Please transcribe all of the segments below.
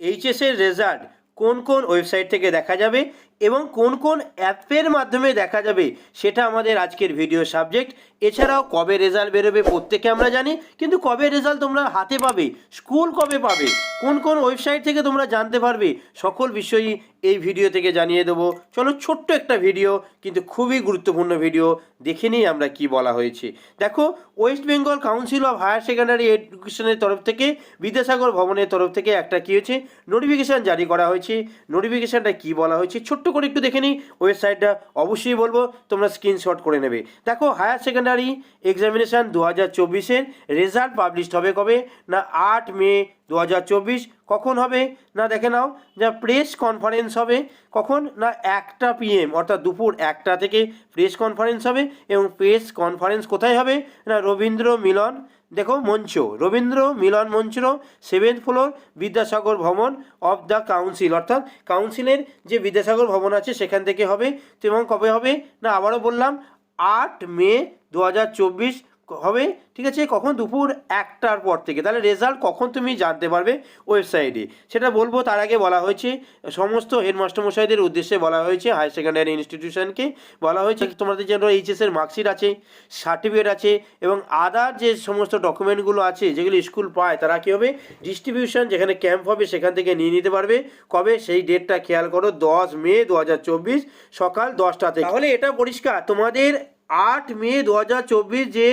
এইচএসের result কোন কোন website থেকে দেখা যাবে? এবং কোন কোন অ্যাপের মাধ্যমে দেখা যাবে সেটা আমাদের আজকের ভিডিও সাবজেক্ট এছাড়াও কবে রেজাল্ট বেরোবে প্রত্যেকে আমরা জানি, কিন্তু কবে রেজাল্ট তোমরা হাতে পাবে স্কুল কবে পাবে, কোন কোন ওয়েবসাইট থেকে তোমরা জানতে পারবে, সকল বিষয়ই এই ভিডিও থেকে জানিয়ে দেবো। চলো ছোট্ট একটা ভিডিও কিন্তু খুবই গুরুত্বপূর্ণ ভিডিও দেখে নিই আমরা কি বলা হয়েছে। দেখো West Bengal council of higher secondary এডুকেশনের তরফ থেকে, বিদ্যাসাগর ভবনের তরফ থেকে একটা কী হয়েছে নোটিফিকেশান জারি করা হয়েছে। নোটিফিকেশানটা কি বলা হয়েছে? ছোট্ট করে একটু দেখে নিই, ওয়েবসাইটটা অবশ্যই বলব, তোমরা স্ক্রিনশট করে নেবে। দেখো হায়ার সেকেন্ডারি এক্সামিনেশান দু হাজার চব্বিশের রেজাল্ট পাবলিশ হবে কবে? না, আট মে দু হাজার চব্বিশ কখন হবে? না, দেখে নাও। যা প্রেস কনফারেন্স হবে, কখন? না, একটা পিএম অর্থাৎ দুপুর একটা থেকে প্রেস কনফারেন্স হবে এবং প্রেস কনফারেন্স কোথায় হবে? না, রবীন্দ্র মিলন, দেখো, মঞ্চ। রবীন্দ্র মিলন মঞ্চ সেভেন্থ ফ্লোর বিদ্যাসাগর ভবন অফ দ্য কাউন্সিল অর্থাৎ কাউন্সিলের যে বিদ্যাসাগর ভবন আছে, সেখান থেকে হবে। এবং কবে হবে? না, আবারও বললাম, আট মে দু হাজার চব্বিশ হবে ঠিক আছে? কখন? দুপুর একটার পর থেকে। তাহলে রেজাল্ট কখন তুমি জানতে পারবে ওয়েবসাইটে সেটা বলব তার আগে বলা হয়েছে সমস্ত হেডমাস্টার মশাইদের উদ্দেশ্যে বলা হয়েছে হায়ার সেকেন্ডারি ইনস্টিটিউশনকে বলা হয়েছে তোমাদের যেন এইচএসের মার্কশিট আছে সার্টিফিকেট আছে এবং আদার যে সমস্ত ডকুমেন্টগুলো আছে যেগুলো স্কুল পায় তারা কী হবে? ডিস্ট্রিবিউশন যেখানে ক্যাম্প হবে সেখান থেকে নিয়ে নিতে পারবে। কবে? সেই ডেটটা খেয়াল করো দশ মে দু হাজার চব্বিশ সকাল দশটা থেকে। তাহলে এটা পরিষ্কার। তোমাদের আট মে দু হাজার চব্বিশ যে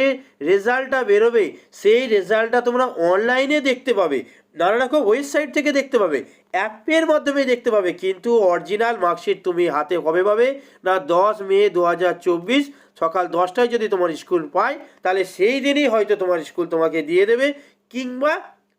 রেজাল্টটা বেরোবে, সেই রেজাল্টটা তোমরা অনলাইনে দেখতে পাবে। নানা রকম ওয়েবসাইট থেকে দেখতে পাবে অ্যাপের মাধ্যমে দেখতে পাবে, কিন্তু অরিজিনাল মার্কশিট তুমি হাতে কবে পাবে? না, দশ মে দু হাজার চব্বিশ, সকাল দশটায় যদি তোমার স্কুল পায়, তাহলে সেই দিনই হয়তো তোমার স্কুল তোমাকে দিয়ে দেবে, কিংবা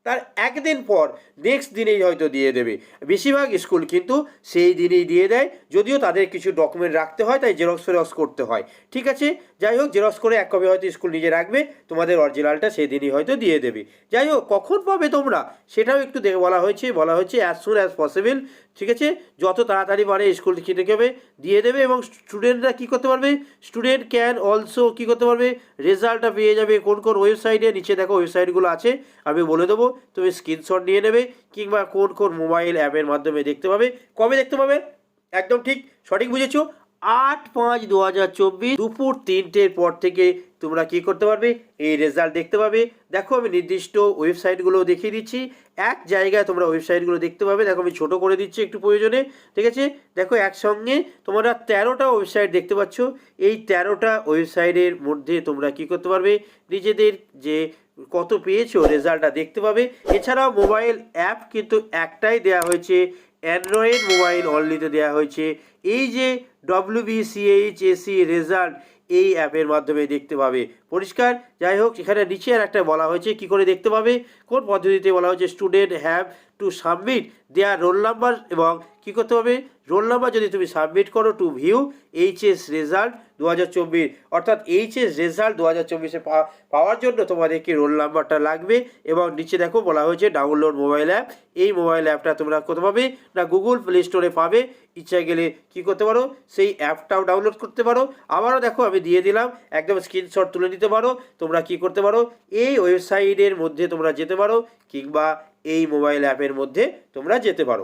তার একদিন পর নেক্সট দিনেই হয়তো দিয়ে দেবে। বেশিরভাগ স্কুল কিন্তু সেই দিনেই দিয়ে দেয়, যদিও তাদের কিছু ডকুমেন্ট রাখতে হয়, তাই জেরক্স ফেরক্স করতে হয়। ঠিক আছে? যাই হোক জেরক্স করে এক কপি হয়তো স্কুল নিজে রাখবে, তোমাদের অরিজিনালটা সেই দিনই হয়তো দিয়ে দেবে। যাই হোক, কখন পাবে তোমরা, সেটাও একটু দেখে বলা হয়েছে বলা হয়েছে অ্যাজ সুন অ্যাজ পসিবল ঠিক আছে? যত তাড়াতাড়ি পারে স্কুল থেকে দেবে দিয়ে দেবে এবং স্টুডেন্টরা কী করতে পারবে? স্টুডেন্ট ক্যান অলসো কী করতে পারবে? রেজাল্টটা পেয়ে যাবে কোন কোন ওয়েবসাইটে নিচে দেখো ওয়েবসাইটগুলো আছে, আমি বলে দেবো, তুমি স্ক্রিনশট নিয়ে নেবে, কিংবা কোন কোন মোবাইল অ্যাপের মাধ্যমে দেখতে পাবে। কবে দেখতে পাবে? একদম ঠিক, সঠিক বুঝেছ? আট পাঁচ দু হাজার চব্বিশ দুপুর তিনটের পর থেকে তোমরা কি করতে পারবে? এই রেজাল্ট দেখতে পাবে। দেখো, আমি নির্দিষ্ট ওয়েবসাইটগুলো দেখিয়ে দিচ্ছি। এক জায়গায় তোমরা ওয়েবসাইটগুলো দেখতে পাবে। দেখো, আমি ছোট করে দিচ্ছি একটু প্রয়োজনে, ঠিক আছে? দেখো, একসঙ্গে তোমরা তেরোটা ওয়েবসাইট দেখতে পাচ্ছ। এই তেরোটা ওয়েবসাইটের মধ্যে তোমরা কি করতে পারবে? নিজেদের যে কত পেয়েছ রেজাল্টটা দেখতে পাবে। এছাড়াও মোবাইল অ্যাপ কিন্তু একটাই দেওয়া হয়েছে। অ্যান্ড্রয়েড মোবাইল অনলিতে দেওয়া হয়েছে। এই যে ডব্লিউবিসিএইচএসি রেজাল্ট এই অ্যাপের মাধ্যমে দেখতে পাবে। পরিষ্কার। যাই হোক, এখানে নিচে আর একটা বলা হয়েছে, কি করে দেখতে পাবে? কোন পদ্ধতিতে বলা হয়েছে student have to submit their roll number এবং কী করতে হবে? রোল নাম্বার যদি তুমি সাবমিট করো টু ভিউ এইচএস রেজাল্ট দু হাজার চব্বিশ, অর্থাৎ এইচএস রেজাল্ট দু হাজার চব্বিশে পাওয়ার জন্য তোমাদেরকে রোল নাম্বারটা লাগবে এবং নিচে দেখো বলা হয়েছে ডাউনলোড মোবাইল অ্যাপ এই মোবাইল অ্যাপটা তোমরা করতে পাবে? না গুগল প্লে স্টোরে পাবে। ইচ্ছা গেলে কি করতে পারো? সেই অ্যাপটাও ডাউনলোড করতে পারো। আবারও দেখো, আমি দিয়ে দিলাম, একদম স্ক্রিনশট তুলে নিতে পারো, তোমরা কি করতে পারো? এই ওয়েবসাইটের মধ্যে তোমরা যেতে পারো, কিংবা এই মোবাইল অ্যাপের মধ্যে তোমরা যেতে পারো।